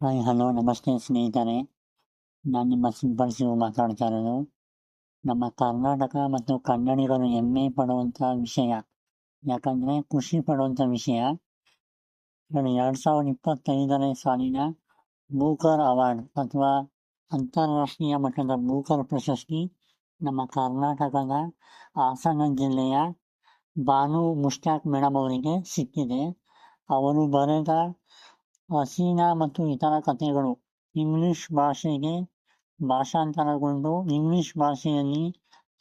Hi hello ನಮಸ್ತೆ ಸ್ನೇಹಿತರೆ ನಾನು ನಿಮ್ಮ ಸಿಂಪಲ್ ಶಿವ ಮಾತಾಡ್ತಾ ಇರೋದು ನಮ್ಮ ಕರ್ನಾಟಕ ಮತ್ತು ಕನ್ನಡಿಗರು ಹೆಮ್ಮೆ ಪಡುವಂಥ ವಿಷಯ ಯಾಕಂದರೆ ಖುಷಿ ಪಡುವಂಥ ವಿಷಯ ಎರಡು ಸಾವಿರದ ಇಪ್ಪತ್ತೈದನೇ ಸಾಲಿನ ಬೂಕರ್ ಅವಾರ್ಡ್ ಅಥವಾ ಅಂತಾರಾಷ್ಟ್ರೀಯ ಮಟ್ಟದ ಬೂಕರ್ ಪ್ರಶಸ್ತಿ ನಮ್ಮ ಕರ್ನಾಟಕದ ಹಾಸನ ಜಿಲ್ಲೆಯ ಬಾನು ಮುಷ್ಟಾಕ್ ಮೇಡಮ್ ಅವರಿಗೆ ಸಿಕ್ಕಿದೆ ಅವರು ಬರೆದ ಹಸೀನಾ ಮತ್ತು ಇತರ ಕಥೆಗಳು ಇಂಗ್ಲಿಷ್ ಭಾಷೆಗೆ ಭಾಷಾಂತರಗೊಂಡು ಇಂಗ್ಲಿಷ್ ಭಾಷೆಯಲ್ಲಿ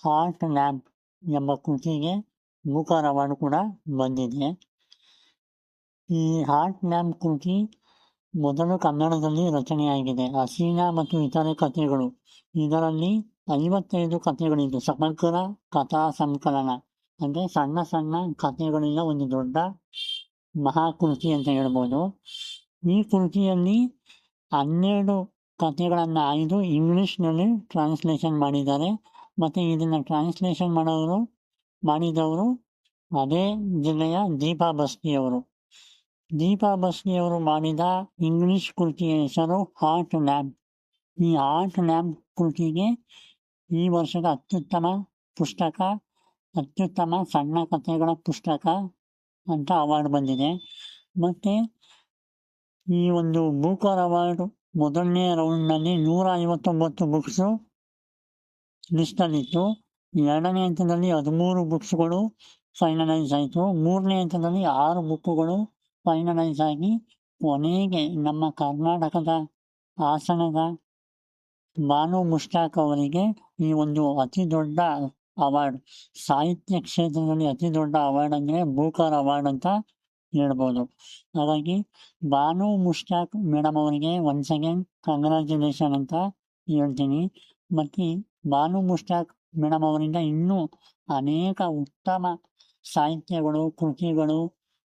ಹಾರ್ಟ್ ಲ್ಯಾಬ್ ಎಂಬ ಕೃತಿಗೆ ಬುಕರ್ ಅವಾರ್ಡ್ ಕೂಡ ಬಂದಿದೆ ಈ ಹಾರ್ಟ್ ಲ್ಯಾಬ್ ಕೃತಿ ಮೊದಲು ಕನ್ನಡದಲ್ಲಿ ರಚನೆಯಾಗಿದೆ ಹಸೀನಾ ಮತ್ತು ಇತರೆ ಕಥೆಗಳು ಇದರಲ್ಲಿ ಐವತ್ತೈದು ಕಥೆಗಳಿದ್ದು ಸಮಗ್ರ ಕಥಾ ಸಂಕಲನ ಅಂದರೆ ಸಣ್ಣ ಸಣ್ಣ ಕಥೆಗಳಿಂದ ಒಂದು ದೊಡ್ಡ ಮಹಾಕೃತಿ ಅಂತ ಹೇಳ್ಬೋದು ಈ ಕೃತಿಯಲ್ಲಿ ಹನ್ನೆರಡು ಕಥೆಗಳನ್ನು ಆಯ್ದು ಇಂಗ್ಲಿಷ್ನಲ್ಲಿ ಟ್ರಾನ್ಸ್ಲೇಷನ್ ಮಾಡಿದ್ದಾರೆ. ಮತ್ತು ಇದನ್ನು ಟ್ರಾನ್ಸ್ಲೇಷನ್ ಮಾಡೋರು, ಮಾಡಿದವರು ಅದೇ ಜಿಲ್ಲೆಯ ದೀಪಾ ಬಸ್ತಿಯವರು ದೀಪಾ ಬಸ್ತಿಯವರು ಮಾಡಿದ ಇಂಗ್ಲಿಷ್ ಕೃತಿಯ ಹೆಸರು ಹಾರ್ಟ್ ಲ್ಯಾಂಪ್ ಈ ಹಾರ್ಟ್ ಲ್ಯಾಂಪ್ ಕೃತಿಗೆ ಈ ವರ್ಷದ ಅತ್ಯುತ್ತಮ ಪುಸ್ತಕ, ಅತ್ಯುತ್ತಮ ಸಣ್ಣ ಕಥೆಗಳ ಪುಸ್ತಕ ಅಂತ ಅವಾರ್ಡ್ ಬಂದಿದೆ. ಮತ್ತು ಈ ಒಂದು ಬೂಕರ್ ಅವಾರ್ಡ್ ಮೊದಲನೇ ರೌಂಡ್ನಲ್ಲಿ ನೂರ ಐವತ್ತೊಂಬತ್ತು ಬುಕ್ಸು ಲಿಸ್ಟಲ್ಲಿತ್ತು ಎರಡನೇ ಹಂತದಲ್ಲಿ ಹದಿಮೂರು ಬುಕ್ಸ್ಗಳು ಫೈನಲೈಸ್ ಆಯಿತು. ಮೂರನೇ ಹಂತದಲ್ಲಿ ಆರು ಬುಕ್ಕುಗಳು ಫೈನಲೈಸ್ ಆಗಿ ಕೊನೆಗೆ ನಮ್ಮ ಕರ್ನಾಟಕದ ಹಾಸನದ ಬಾನು ಮುಷ್ಟಾಕ್ ಅವರಿಗೆ ಈ ಒಂದು ಅತಿ ದೊಡ್ಡ ಅವಾರ್ಡ್ ಸಾಹಿತ್ಯ ಕ್ಷೇತ್ರದಲ್ಲಿ ಅತಿ ದೊಡ್ಡ ಅವಾರ್ಡ್ ಅಂದರೆ ಬೂಕರ್ ಅವಾರ್ಡ್ ಅಂತ ಹೇಳ್ಬೋದು. ಹಾಗಾಗಿ ಬಾನು ಮುಷ್ಟಾಕ್ ಮೇಡಮ್ ಅವರಿಗೆ ಒನ್ ಅಗೇನ್ ಕಂಗ್ರ್ಯಾಚುಲೇಷನ್ ಅಂತ ಹೇಳ್ತೀನಿ. ಮತ್ತು ಬಾನು ಮುಷ್ಟಾಕ್ ಮೇಡಮ್ ಅವರಿಂದ ಇನ್ನೂ ಅನೇಕ ಉತ್ತಮ ಸಾಹಿತ್ಯಗಳು, ಕೃತಿಗಳು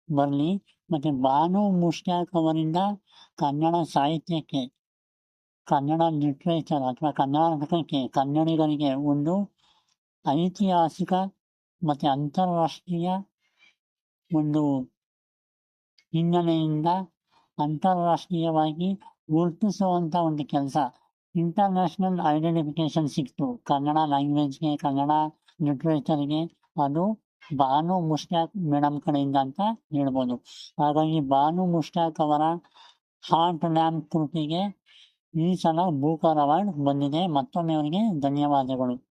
ಬರಲಿ. ಮತ್ತು ಬಾನು ಮುಷ್ಟಾಕ್ ಅವರಿಂದ ಕನ್ನಡ ಸಾಹಿತ್ಯಕ್ಕೆ, ಕನ್ನಡ ಲಿಟ್ರೇಚರ್ ಅಥವಾ ಕರ್ನಾಟಕಕ್ಕೆ ಕನ್ನಡಿಗರಿಗೆ ಒಂದು ಐತಿಹಾಸಿಕ ಮತ್ತು ಅಂತಾರಾಷ್ಟ್ರೀಯ ಒಂದು ಹಿನ್ನೆಲೆಯಿಂದ ಅಂತಾರಾಷ್ಟ್ರೀಯವಾಗಿ ಗುರುತಿಸುವಂಥ ಒಂದು ಕೆಲಸ. ಇಂಟರ್ನ್ಯಾಷನಲ್ ಐಡೆಂಟಿಫಿಕೇಶನ್ ಸಿಕ್ತು. ಕನ್ನಡ ಲ್ಯಾಂಗ್ವೇಜ್ಗೆ ಕನ್ನಡ ಲಿಟ್ರೇಚರ್ಗೆ ಅದು ಬಾನು ಮುಷ್ಟಾಕ್ ಮೇಡಮ್ ಕಡೆಯಿಂದ ಅಂತ ಹೇಳ್ಬೋದು. ಹಾಗಾಗಿ ಬಾನು ಮುಷ್ಟಾಕ್ ಅವರ ಹಾರ್ಟ್ ಲ್ಯಾಂಪ್ ಕೃತಿಗೆ ಈ ಸಲ ಬೂಕರ್ ಅವಾರ್ಡ್ ಬಂದಿದೆ. ಮತ್ತೊಮ್ಮೆ ಅವರಿಗೆ ಧನ್ಯವಾದಗಳು.